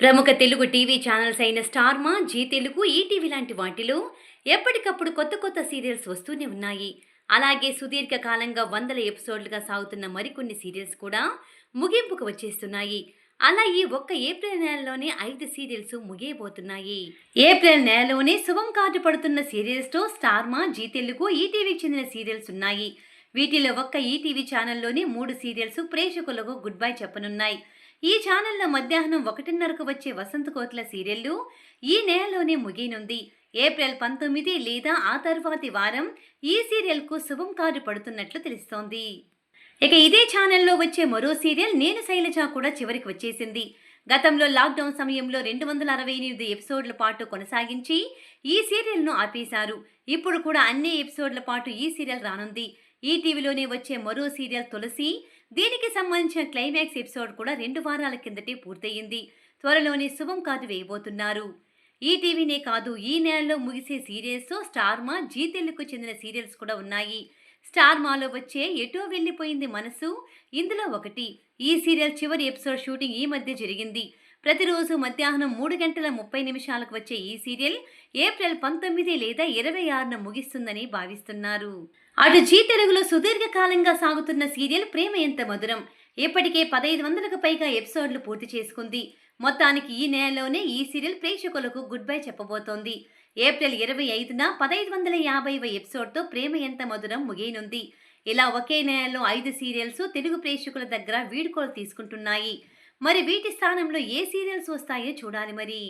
ప్రముఖ Telugu TV channels అయిన Star Maa Zee Telugu ETV లాంటి వాటిలో ఎప్పటికప్పుడు కొత్త కొత్త సీరియల్స్ వస్తూనే ఉన్నాయి. అలాగే సుదీర్ఘకాలంగా వందల ఎపిసోడ్లుగా సాగుతున్న మరికొన్ని సీరియల్స్ కూడా ముగింపుకు వచ్చేస్తున్నాయి. అలా ఈ ఒక్క ఏప్రిల్ నెలలోనే ఐదు సీరియల్స్ ముగియబోతున్నాయి. ఏప్రిల్ నెలలోనే శుభం కార్డు పడుతున్న సీరియల్స్తో స్టార్ మా జీ తెలుగు ఈటీవీకి చెందిన సీరియల్స్ ఉన్నాయి. వీటిలో ఒక్క ఈటీవీ ఛానల్లోనే మూడు సీరియల్స్ ప్రేక్షకులకు గుడ్ బై చెప్పనున్నాయి. ఈ ఛానల్లో మధ్యాహ్నం ఒకటిన్నరకు వచ్చే వసంత కోట్ల సీరియల్లు ఈ నెలలోనే ముగియనుంది. ఏప్రిల్ పంతొమ్మిది లేదా ఆ తర్వాతి వారం ఈ సీరియల్కు శుభం కారు పడుతున్నట్లు తెలుస్తోంది. ఇక ఇదే ఛానల్లో వచ్చే మరో సీరియల్ నేను శైలజ కూడా చివరికి వచ్చేసింది. గతంలో లాక్డౌన్ సమయంలో రెండు వందల అరవై ఎనిమిది ఎపిసోడ్ల పాటు కొనసాగించి ఈ సీరియల్ను ఆపేశారు. ఇప్పుడు కూడా అన్ని ఎపిసోడ్ల పాటు ఈ సీరియల్ రానుంది. ఈటీవీలోనే వచ్చే మరో సీరియల్ తులసి దీనికి సంబంధించిన క్లైమాక్స్ ఎపిసోడ్ కూడా రెండు వారాల కిందటే పూర్తయింది. త్వరలోనే శుభం కార్డు వేయబోతున్నారు. ఈ టీవీనే కాదు ఈ నెలలో ముగిసే సీరియల్స్ స్టార్ మా జీ తెలుగుకు చెందిన సీరియల్స్ కూడా ఉన్నాయి. స్టార్ మాలో వచ్చే ఎటో వెళ్ళిపోయింది మనసు ఇందులో ఒకటి. ఈ సీరియల్ చివరి ఎపిసోడ్ షూటింగ్ ఈ మధ్య జరిగింది. ప్రతిరోజు మధ్యాహ్నం మూడు గంటల ముప్పై నిమిషాలకు వచ్చే ఈ సీరియల్ ఏప్రిల్ పంతొమ్మిది లేదా ఇరవై ఆరున ముగిస్తుందని భావిస్తున్నారు. అటు జీ తెలుగులో సుదీర్ఘకాలంగా సాగుతున్న సీరియల్ ప్రేమ ఎంత మధురం. ఇప్పటికే పదహైదు వందలకు పైగా ఎపిసోడ్లు పూర్తి చేసుకుంది. మొత్తానికి ఈ నెలలోనే ఈ సీరియల్ ప్రేక్షకులకు గుడ్ బై చెప్పబోతోంది. ఏప్రిల్ ఇరవై ఐదున పదహైదు వందల యాభైవ ఎపిసోడ్తో ప్రేమ ఎంత మధురం ముగియనుంది. ఇలా ఒకే నెలలో ఐదు సీరియల్స్ తెలుగు ప్రేక్షకుల దగ్గర వీడుకోలు తీసుకుంటున్నాయి. మరి వీటి స్థానంలో ఏ సీరియల్స్ వస్తాయో చూడాలి మరి.